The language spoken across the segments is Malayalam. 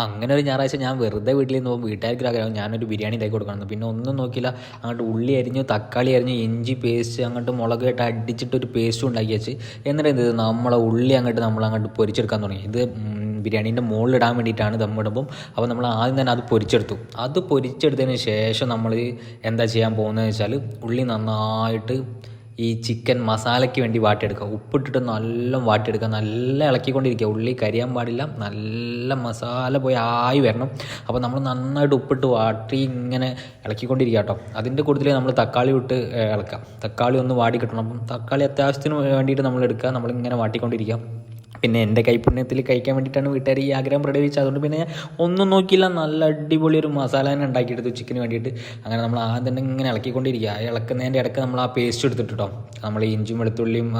അങ്ങനെ ഒരു ഞായറാഴ്ച ഞാൻ വെറുതെ വീട്ടിൽ നിന്ന് പോകുമ്പോൾ വീട്ടുകാർക്ക് ആഗ്രഹം ഞാനൊരു ബിരിയാണി ഇതായി കൊടുക്കണം പിന്നെ ഒന്നും നോക്കിയില്ല. അങ്ങോട്ട് ഉള്ളി അരിഞ്ഞു തക്കാളി അരിഞ്ഞു ഇഞ്ചി പേസ്റ്റ് അങ്ങോട്ട് മുളക് ഇട്ട് അടിച്ചിട്ട് ഒരു പേസ്റ്റ് ഉണ്ടാക്കി വെച്ച് എന്നിട്ട് എന്ത് നമ്മളെ ഉള്ളി അങ്ങോട്ട് നമ്മൾ അങ്ങോട്ട് പൊരിച്ചെടുക്കാൻ തുടങ്ങി. ഇത് ബിരിയാണീന്റെ മുകളിലിടാൻ വേണ്ടിയിട്ടാണ് ദമ്മിടുമ്പം അപ്പോൾ നമ്മൾ ആദ്യം തന്നെ അത് പൊരിച്ചെടുത്തു. അത് പൊരിച്ചെടുത്തതിന് ശേഷം നമ്മൾ എന്താ ചെയ്യാൻ പോകുന്നതെന്ന് വെച്ചാൽ ഉള്ളി നന്നായിട്ട് ഈ ചിക്കൻ മസാലയ്ക്ക് വേണ്ടി വാട്ടിയെടുക്കുക. ഉപ്പിട്ടിട്ട് നല്ല വാട്ടിയെടുക്കുക. നല്ല ഇളക്കിക്കൊണ്ടിരിക്കുക. ഉള്ളി കരിയാൻ പാടില്ല. നല്ല മസാല പോയി ആയി വരണം. അപ്പോൾ നമ്മൾ നന്നായിട്ട് ഉപ്പിട്ട് വാട്ടി ഇങ്ങനെ ഇളക്കിക്കൊണ്ടിരിക്കുക കേട്ടോ. അതിന്റെ കൂടുതൽ നമ്മൾ തക്കാളി വിട്ട് ഇളക്കാം. തക്കാളി ഒന്ന് വാടി കിട്ടണം. അപ്പം തക്കാളി അത്യാവശ്യത്തിന് വേണ്ടിയിട്ട് നമ്മൾ എടുക്കുക. നമ്മളിങ്ങനെ വാട്ടിക്കൊണ്ടിരിക്കുക. പിന്നെ എന്റെ കൈപ്പുണ്യത്തിൽ കഴിക്കാൻ വേണ്ടിയിട്ടാണ് വീട്ടുകാർ ഈ ആഗ്രഹം പ്രകടിപ്പിച്ചത്. അതുകൊണ്ട് പിന്നെ ഒന്നും നോക്കിയില്ല. നല്ല അടിപൊളി ഒരു മസാല തന്നെ ഉണ്ടാക്കിയെടുത്തു ചിക്കന് വേണ്ടിയിട്ട്. അങ്ങനെ നമ്മൾ ആദ്യം തന്നെ ഇങ്ങനെ ഇളക്കിക്കൊണ്ടിരിക്കുക. ആ ഇളക്കുന്നതിന്റെ ഇടയ്ക്ക് നമ്മൾ ആ പേസ്റ്റ് എടുത്തിട്ട് കേട്ടോ നമ്മൾ ഇഞ്ചും വെളുത്തുള്ളിയും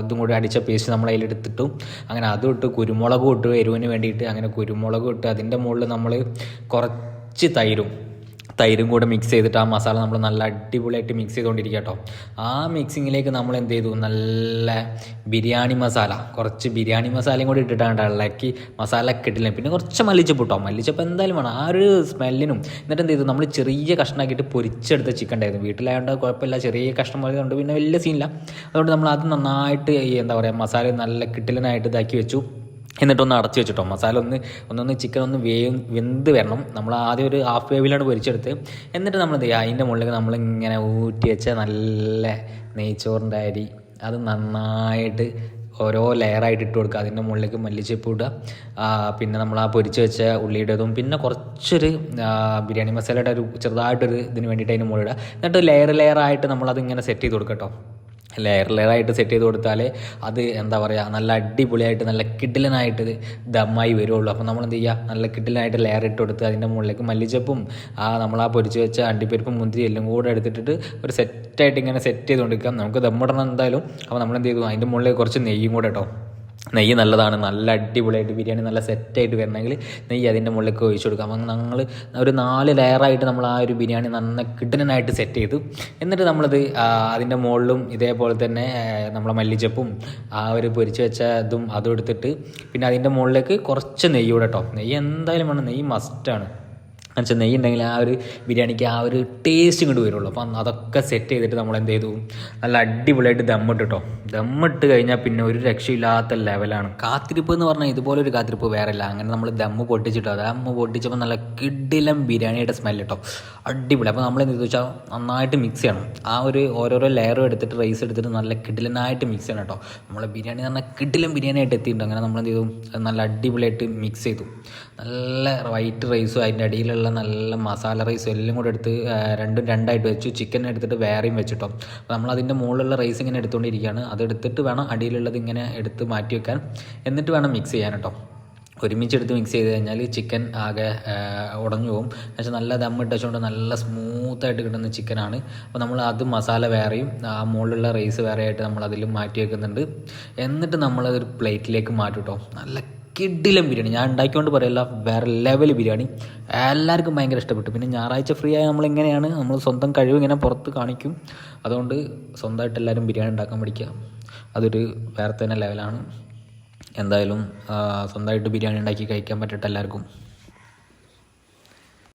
ഇതും കൂടി അടിച്ച പേസ്റ്റ് നമ്മൾ അതിലെടുത്തിട്ടു അങ്ങനെ അതും ഇട്ട് കുരുമുളകും ഇട്ട് എരിവിന് വേണ്ടിയിട്ട്. അങ്ങനെ കുരുമുളകും ഇട്ട് അതിന്റെ മുകളിൽ നമ്മൾ കുറച്ച് തൈരും തൈരും കൂടെ മിക്സ് ചെയ്തിട്ട് ആ മസാല നമ്മൾ നല്ല അടിപൊളിയായിട്ട് മിക്സ് ചെയ്തുകൊണ്ടിരിക്കുക കേട്ടോ ആ മിക്സിങ്ങിലേക്ക് നമ്മൾ എന്ത് ചെയ്തു? നല്ല ബിരിയാണി മസാല. കുറച്ച് ബിരിയാണി മസാലയും കൂടി ഇട്ടിട്ടാണ് ഇളക്കി മസാല കിട്ടില്ല പിന്നെ കുറച്ച് മല്ലിച്ചപ്പ് കേട്ടോ മല്ലിച്ചപ്പ് എന്തായാലും വേണം. ആ ഒരു സ്മെല്ലിനും എന്നിട്ട് എന്ത് ചെയ്തു? നമ്മൾ ചെറിയ കഷ്ണമാക്കിയിട്ട് പൊരിച്ചെടുത്ത ചിക്കൻ ഉണ്ടായിരുന്നു വീട്ടിലായതുകൊണ്ട് കുഴപ്പമില്ല. ചെറിയ കഷ്ണം പോലെയുണ്ട് പിന്നെ വലിയ സീനില്ല അതുകൊണ്ട് നമ്മൾ അത് നന്നായിട്ട് എന്താ പറയുക മസാല നല്ല കിട്ടിലനായിട്ട് ഇതാക്കി വെച്ചു. എന്നിട്ടൊന്ന് അടച്ചു വെച്ചിട്ടോ മസാല ഒന്ന് ഒന്നൊന്ന് ചിക്കൻ ഒന്ന് വേ വെന്ത് വരണം. നമ്മൾ ആദ്യം ഒരു ഹാഫ് വേവിലാണ് പൊരിച്ചെടുത്ത്. എന്നിട്ട് നമ്മൾ എന്ത് ചെയ്യുക? അതിന്റെ മുകളിലേക്ക് നമ്മളിങ്ങനെ ഊറ്റി വെച്ച നല്ല നെയ്ച്ചോറിന്റെ അരി അത് നന്നായിട്ട് ഓരോ ലെയറായിട്ട് ഇട്ട് കൊടുക്കുക. അതിന്റെ മുകളിലേക്ക് മല്ലിച്ചപ്പ് ഇടുക. പിന്നെ നമ്മൾ ആ പൊരിച്ച് വെച്ച ഉള്ളിയുടേതും പിന്നെ കുറച്ചൊരു ബിരിയാണി മസാലയുടെ ഒരു ചെറുതായിട്ടൊരു ഇതിന് വേണ്ടിയിട്ട് അതിന് മുകളിൽ ഇടുക. എന്നിട്ട് ലെയർ ലെയറായിട്ട് നമ്മളത് ഇങ്ങനെ സെറ്റ് ചെയ്ത് കൊടുക്കട്ടോ കേട്ടോ. ലെയർ ലെയറായിട്ട് സെറ്റ് ചെയ്ത് കൊടുത്താൽ അത് എന്താ പറയുക നല്ല അടിപൊളിയായിട്ട് നല്ല കിഡിലനായിട്ട് ദമ്മായി വരുള്ളൂ. അപ്പോൾ നമ്മൾ എന്ത് ചെയ്യുക നല്ല കിഡിലനായിട്ട് ലെയർ ഇട്ട് കൊടുത്ത് അതിന്റെ മുകളിലേക്ക് മല്ലിച്ചപ്പും ആ നമ്മൾ ആ പൊരിച്ച് വെച്ച അണ്ടിപ്പരിപ്പും മുന്തിരി എല്ലാം കൂടെ എടുത്തിട്ട് ഒരു സെറ്റായിട്ട് ഇങ്ങനെ സെറ്റ് ചെയ്ത് കൊടുക്കാം നമുക്ക് ദമ്മിടണം എന്തായാലും. അപ്പോൾ നമ്മൾ എന്ത് ചെയ്തു? അതിന്റെ മുകളിലേക്ക് കുറച്ച് നെയ്യും കൂടെ കേട്ടോ നെയ്യ് നല്ലതാണ് നല്ല അടിപൊളിയായിട്ട് ബിരിയാണി നല്ല സെറ്റായിട്ട് വരണമെങ്കിൽ നെയ്യ് അതിന്റെ മുകളിലേക്ക് ഒഴിച്ചു കൊടുക്കാം. അപ്പം ഞങ്ങൾ ഒരു നാല് ലെയറായിട്ട് നമ്മൾ ആ ഒരു ബിരിയാണി നന്ന കിടനായിട്ട് സെറ്റ് ചെയ്തു. എന്നിട്ട് നമ്മളത് അതിന്റെ മുകളിലും ഇതേപോലെ തന്നെ നമ്മളെ മല്ലിച്ചപ്പും ആ ഒരു പൊരിച്ച് വെച്ച ഇതും അതും എടുത്തിട്ട് പിന്നെ അതിന്റെ മുകളിലേക്ക് കുറച്ച് നെയ്യ് കൂടെ കേട്ടോ നെയ്യ് എന്തായാലും വേണം. നെയ്യ് മസ്റ്റാണ് എന്നുവെച്ചാൽ നെയ്യ് ഉണ്ടെങ്കിൽ ആ ഒരു ബിരിയാണിക്ക് ആ ഒരു ടേസ്റ്റ് ഇങ്ങോട്ട് വരുള്ളൂ. അപ്പം അതൊക്കെ സെറ്റ് ചെയ്തിട്ട് നമ്മൾ എന്ത് ചെയ്തു? നല്ല അടിപൊളിയായിട്ട് ദമ്മിട്ട് കേട്ടോ ദമ്മിട്ട് കഴിഞ്ഞാൽ പിന്നെ ഒരു രക്ഷയില്ലാത്ത ലെവലാണ് കാത്തിരിപ്പ് എന്ന് പറഞ്ഞാൽ ഇതുപോലെ ഒരു കാത്തിരിപ്പ് വേറെ അങ്ങനെ നമ്മൾ ദമ്മ് പൊട്ടിച്ചിട്ടോ. ദമ്മ് പൊട്ടിച്ചപ്പോൾ നല്ല കിഡിലം ബിരിയാണിയുടെ സ്മെല്ല് കേട്ടോ അടിപൊളി. അപ്പോൾ നമ്മൾ എന്ത് വെച്ചാൽ നന്നായിട്ട് മിക്സ് ചെയ്യണം. ആ ഒരു ഓരോരോ ലെയറും എടുത്തിട്ട് റൈസ് എടുത്തിട്ട് നല്ല കിഡിലനായിട്ട് മിക്സ് ചെയ്യണം കേട്ടോ. നമ്മൾ ബിരിയാണി എന്ന് പറഞ്ഞാൽ കിഡിലം ബിരിയാണി ആയിട്ട് എത്തിയിട്ടുണ്ട്. അങ്ങനെ നമ്മൾ എന്ത് ചെയ്തു നല്ല അടിപൊളിയായിട്ട് മിക്സ് ചെയ്തു. നല്ല വൈറ്റ് റൈസും അതിന്റെ അടിയിലുള്ള നല്ല മസാല റൈസ് എല്ലാം കൂടെ എടുത്ത് രണ്ടും രണ്ടായിട്ട് വെച്ചു ചിക്കൻ എടുത്തിട്ട് വേറെയും വെച്ചിട്ടോ. അപ്പോൾ നമ്മൾ അതിന്റെ മുകളിലുള്ള റൈസ് ഇങ്ങനെ എടുത്തുകൊണ്ടിരിക്കുകയാണ് അതെടുത്തിട്ട് വേണം അടിയിലുള്ളത് ഇങ്ങനെ എടുത്ത് മാറ്റി വെക്കാൻ. എന്നിട്ട് വേണം മിക്സ് ചെയ്യാൻ കേട്ടോ ഒരുമിച്ച് എടുത്ത് മിക്സ് ചെയ്ത് കഴിഞ്ഞാൽ ചിക്കൻ ആകെ ഉടഞ്ഞു പോകും. പക്ഷേ നല്ല ദം വെച്ചുകൊണ്ട് നല്ല സ്മൂത്തായിട്ട് കിട്ടുന്ന ചിക്കനാണ് അപ്പോൾ നമ്മൾ അത് മസാല വേറെയും ആ മുകളിലുള്ള റൈസ് വേറെ ആയിട്ട് നമ്മൾ അതിൽ മാറ്റി വെക്കുന്നുണ്ട്. എന്നിട്ട് നമ്മളതൊരു പ്ലേറ്റിലേക്ക് മാറ്റും കേട്ടോ നല്ല കിഡിലം ബിരിയാണി. ഞാൻ ഉണ്ടാക്കിക്കൊണ്ട് പറയല്ല വേറെ ലെവൽ ബിരിയാണി. എല്ലാവർക്കും ഭയങ്കര ഇഷ്ടപ്പെട്ടു. പിന്നെ ഞായറാഴ്ച ഫ്രീ ആയ നമ്മളിങ്ങനെയാണ്? നമ്മൾ സ്വന്തം കഴിവ് ഇങ്ങനെ പുറത്ത് കാണിക്കും. അതുകൊണ്ട് സ്വന്തമായിട്ട് എല്ലാവരും ബിരിയാണി ഉണ്ടാക്കാൻ പഠിക്കുക. അതൊരു വേറെ തന്നെ ലെവലാണ് എന്തായാലും സ്വന്തമായിട്ട് ബിരിയാണി ഉണ്ടാക്കി കഴിക്കാൻ പറ്റട്ടെ എല്ലാവർക്കും.